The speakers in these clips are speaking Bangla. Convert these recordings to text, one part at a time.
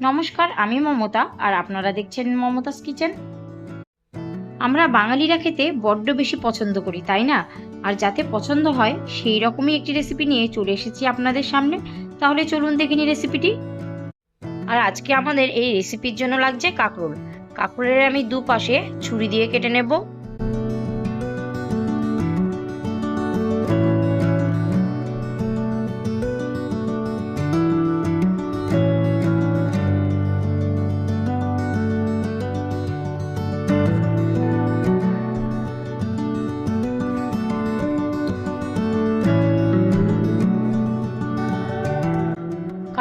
নমস্কার, আমি মমতা, আর আপনারা দেখছেন মমতাস কিচেন। আমরা বাঙালিরা খেতে বড্ড বেশি পছন্দ করি, তাই না? আর যাতে পছন্দ হয়, সেই রকমই একটি রেসিপি নিয়ে চলে এসেছি আপনাদের সামনে। তাহলে চলুন দেখে নিই রেসিপিটি আর আজকে আমাদের এই রেসিপির জন্য লাগছে কাঁকরোল। কাঁকরোলের আমি দুপাশে ছুরি দিয়ে কেটে নেব।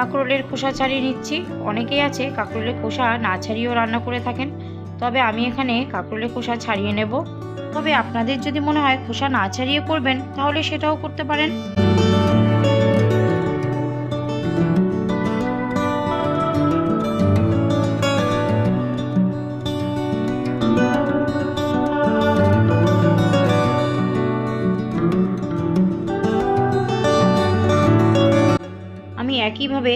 কাঁকরোলের খোসা ছাড়িয়ে নিচ্ছি। অনেকেই আছে, কাঁকরোলের খোসা না ছাড়িয়েও রান্না করে থাকেন। তবে আমি এখানে কাঁকরোলের খোসা ছাড়িয়ে নেব। তবে আপনাদের যদি মনে হয় খোসা না ছাড়িয়ে করবেন, তাহলে সেটাও করতে পারেন। আমি একইভাবে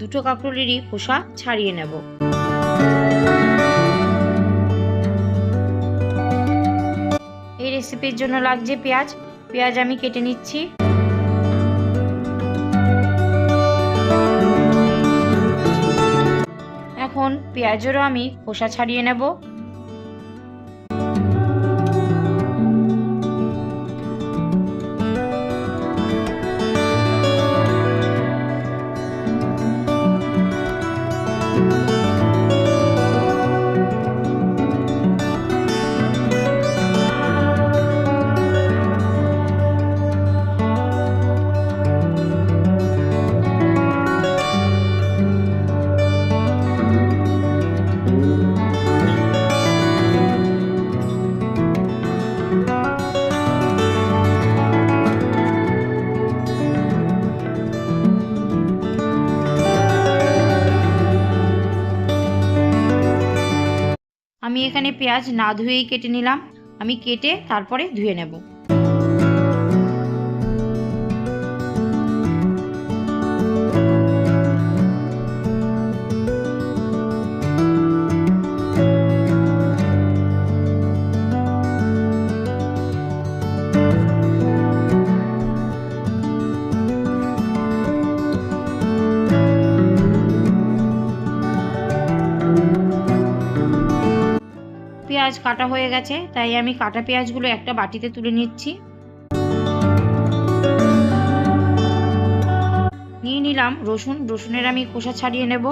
দুটো কাপড়েরই খোসা ছাড়িয়ে নেব। এই রেসিপির জন্য লাগছে পেঁয়াজ। পেঁয়াজ আমি কেটে নিচ্ছি। এখন পেঁয়াজেরও আমি খোসা ছাড়িয়ে নেব। আমি এখানে পেঁয়াজ না ধুয়েই কেটে নিলাম। আমি কেটে তারপরে ধুয়ে নেব। পেঁয়াজ কাটা হয়ে গেছে, তাই আমি কাটা পেঁয়াজগুলো একটা বাটিতে তুলে নিচ্ছি। নিয়ে নিলাম রসুন, রসুনের আমি খোসা ছাড়িয়ে নেব।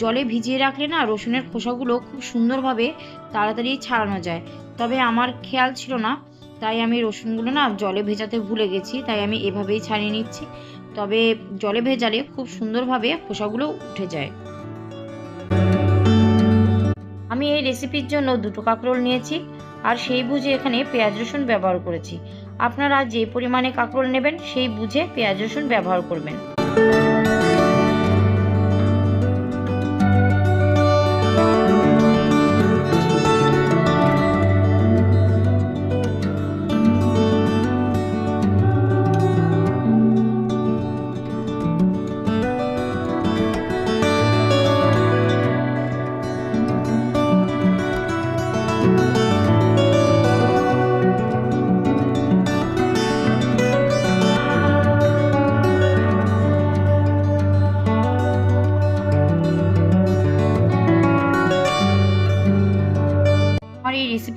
জলে ভিজিয়ে রাখলে না রসুনের খোসাগুলো খুব সুন্দরভাবে তাড়াতাড়ি ছাড়ানো যায়। তবে আমার খেয়াল ছিল না, তাই আমি রসুনগুলো না জলে ভেজাতে ভুলে গেছি, তাই আমি এভাবেই ছাড়িয়ে নিচ্ছি। তবে জলে ভেজালে খুব সুন্দরভাবে খোসাগুলো উঠে যায়। আমি এই রেসিপির জন্য দুটো কাঁকরোল নিয়েছি আর সেই বুঝে এখানে পেঁয়াজ রসুন ব্যবহার করেছি। আপনারা যে পরিমাণে কাঁকরোল নেবেন, সেই বুঝে পেঁয়াজ রসুন ব্যবহার করবেন।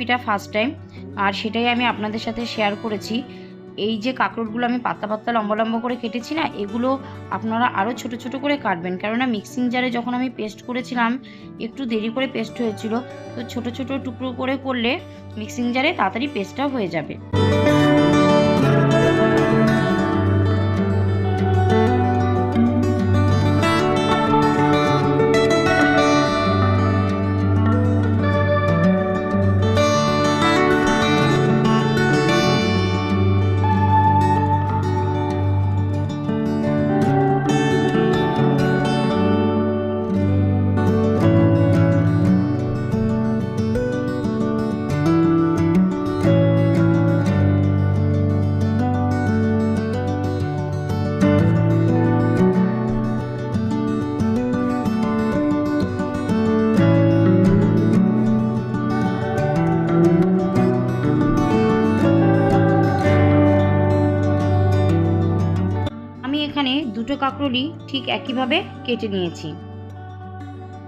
রেসিপিটা ফার্স্ট টাইম আর সেটাই আমি আপনাদের সাথে শেয়ার করেছি। এই যে কাঁকরোটগুলো আমি পাতা পাতা লম্বা লম্বা করে কেটেছি না, এগুলো আপনারা আরও ছোট ছোট করে কাটবেন। কেননা মিক্সিং জারে যখন আমি পেস্ট করেছিলাম, একটু দেরি করে পেস্ট হয়েছিল। তো ছোট ছোট টুকরো করে করলে মিক্সিং জারে তাড়াতাড়ি পেস্টটা হয়ে যাবে। কাঁকরুলি ঠিক একইভাবে কেটে নিয়েছি।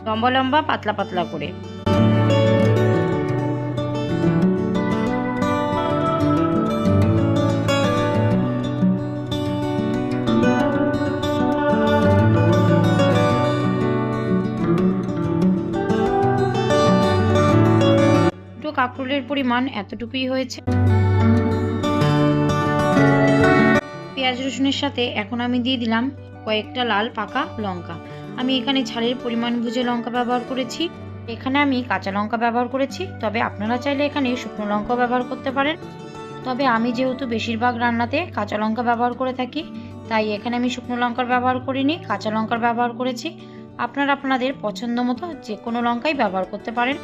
লম্বা লম্বা, পাতলা পাতলা করে। দুটো কাঁকরোলের পরিমাণ এতটুকুই হয়েছে। পেঁয়াজ রসুনের সাথে এখন আমি দিয়ে দিলাম কয়েকটা লাল পাকা লঙ্কা। আমি এখানে ঝালের পরিমাণ বুঝে লঙ্কা ব্যবহার করেছি। এখানে আমি কাঁচা লঙ্কা ব্যবহার করেছি। তবে আপনারা চাইলে এখানে শুকনো লঙ্কা ব্যবহার করতে পারেন। তবে আমি যেহেতু বেশিরভাগ রান্নাতে কাঁচা লঙ্কা ব্যবহার করে থাকি, তাই এখানে আমি শুকনো লঙ্কার ব্যবহার করিনি, কাঁচা লঙ্কার ব্যবহার করেছি। আপনারা আপনাদের পছন্দ মতো যে কোনো লঙ্কাই ব্যবহার করতে পারেন।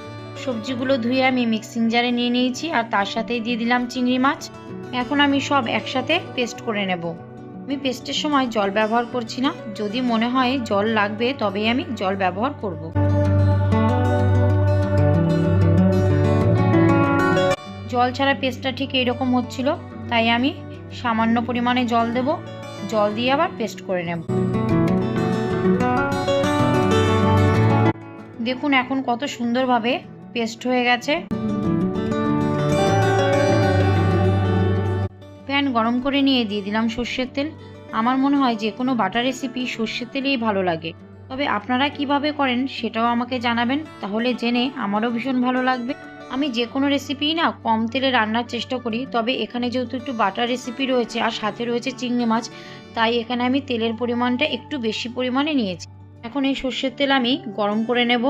সবজিগুলো ধুয়ে আমি মিক্সিং জারে নিয়ে নিয়েছি আর তার সাথেই দিয়ে দিলাম চিংড়ি মাছ। এখন আমি সব একসাথে পেস্ট করে নেব। আমি পেস্টের সময় জল ব্যবহার করছি না। যদি মনে হয় জল লাগবে, তবেই আমি জল ব্যবহার করব। জল ছাড়া পেস্টটা ঠিক এইরকম হচ্ছিল, তাই আমি সামান্য পরিমাণে জল দেব। জল দিয়ে আবার পেস্ট করে নেব। দেখুন এখন কত সুন্দরভাবে পেস্ট হয়ে গেছে। প্যান গরম করে নিয়ে দিয়ে দিলাম সর্ষের তেল। আমার মনে হয় যে কোনো বাটার রেসিপি সর্ষের তেলেই ভালো লাগে। তবে আপনারা কীভাবে করেন সেটাও আমাকে জানাবেন, তাহলে জেনে আমারও ভীষণ ভালো লাগবে। আমি যে কোনো রেসিপিই না কম তেলে রান্নার চেষ্টা করি, তবে এখানে যেহেতু একটু বাটার রেসিপি রয়েছে আর সাথে রয়েছে চিংড়ি মাছ, তাই এখানে আমি তেলের পরিমাণটা একটু বেশি পরিমাণে নিয়েছি। এখন এই সর্ষের তেল আমি গরম করে নেব।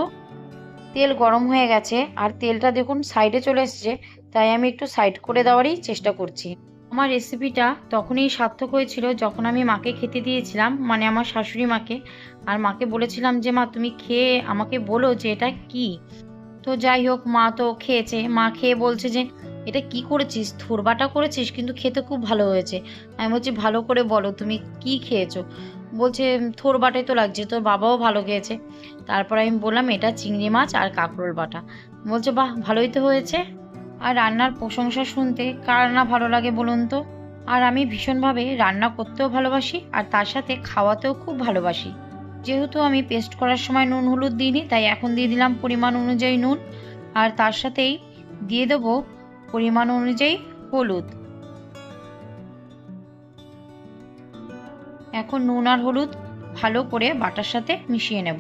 তেল গরম হয়ে গেছে আর তেলটা দেখুন সাইডে চলে এসছে, তাই আমি একটু সাইড করে দেওয়ারই চেষ্টা করছি। আমার রেসিপিটা তখনই সার্থক হয়েছিল যখন আমি মাকে খেতে দিয়েছিলাম মানে আমার শাশুড়ি মাকে। আর মাকে বলেছিলাম যে, মা, তুমি খেয়ে আমাকে বলো যে, এটা কি? তো যাই হোক, মা তো খেয়েছে। মা খেয়ে বলছে যে, এটা কি করেছিস? থোরবাটা করেছিস? কিন্তু খেতে খুব ভালো হয়েছে। আমি বলছি, ভালো করে বলো, তুমি কি খেয়েছো? বলছে থোর বাটাই তো লাগছে, তোর বাবাও ভালো খেয়েছে। তারপর আমি বললাম, এটা চিংড়ি মাছ আর কাঁকরোল বাটা। বলছে, বাহ, ভালোই তো হয়েছে। আর রান্নার প্রশংসা শুনতে কার না ভালো লাগে বলুন তো? আর আমি ভীষণভাবে রান্না করতেও ভালোবাসি, আর তার সাথে খাওয়াতেও খুব ভালোবাসি। যেহেতু আমি পেস্ট করার সময় নুন হলুদ দিইনি, তাই এখন দিয়ে দিলাম পরিমাণ অনুযায়ী নুন, আর তার সাথেই দিয়ে দেবো পরিমাণ অনুযায়ী হলুদ। এখন নুন আর হলুদ ভালো করে বাটার সাথে মিশিয়ে নেব।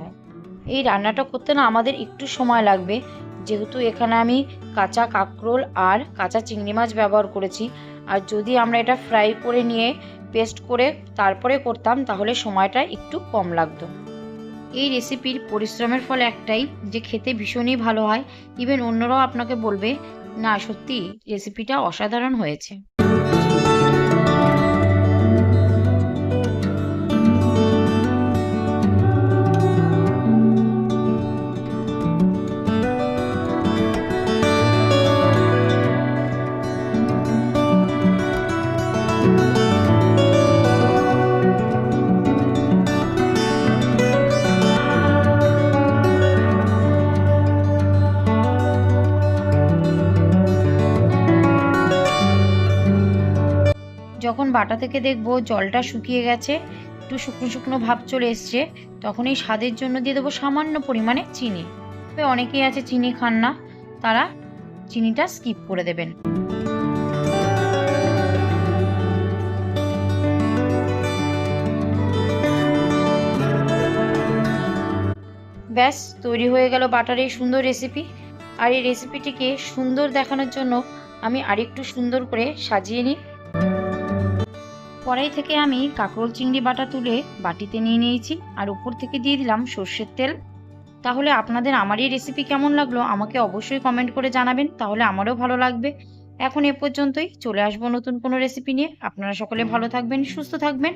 এই রান্নাটা করতে না আমাদের একটু সময় লাগবে যেহেতু এখানে আমি কাঁচা কাঁকরোল আর কাঁচা চিংড়ি মাছ ব্যবহার করেছি, আর যদি আমরা এটা ফ্রাই করে নিয়ে পেস্ট করে তারপরে করতাম, তাহলে সময়টা একটু কম লাগতো। এই রেসিপির পরিশ্রমের ফলে একটাই, যে খেতে ভীষণই ভালো হয়। ইভেন অন্যরাও আপনাকে বলবে, না, সত্যি রেসিপিটা অসাধারণ হয়েছে। যখন বাটা থেকে দেখব জলটা শুকিয়ে গেছে, একটু শুকনো শুকনো ভাব চলে এসছে, তখন এই স্বাদের জন্য দিয়ে দেবো সামান্য পরিমাণে চিনি। তবে অনেকেই আছে চিনি খান না, তারা চিনিটা স্কিপ করে দেবেন। ব্যাস, তৈরি হয়ে গেল বাটার এই সুন্দর রেসিপি। আর এই রেসিপিটিকে সুন্দর দেখানোর জন্য আমি আরেকটু সুন্দর করে সাজিয়ে নিই। কড়াই থেকে আমি কাঁকরোল চিংড়ি বাটা তুলে বাটিতে নিয়ে নিয়েছি আর উপর থেকে দিয়ে দিলাম সর্ষের তেল। তাহলে আপনাদের আমার এই রেসিপি কেমন লাগল আমাকে অবশ্যই কমেন্ট করে জানাবেন, তাহলে আমারও ভালো লাগবে। এখন এ পর্যন্তই চলে আসব নতুন কোনো রেসিপি নিয়ে। আপনারা সকলে ভালো থাকবেন, সুস্থ থাকবেন।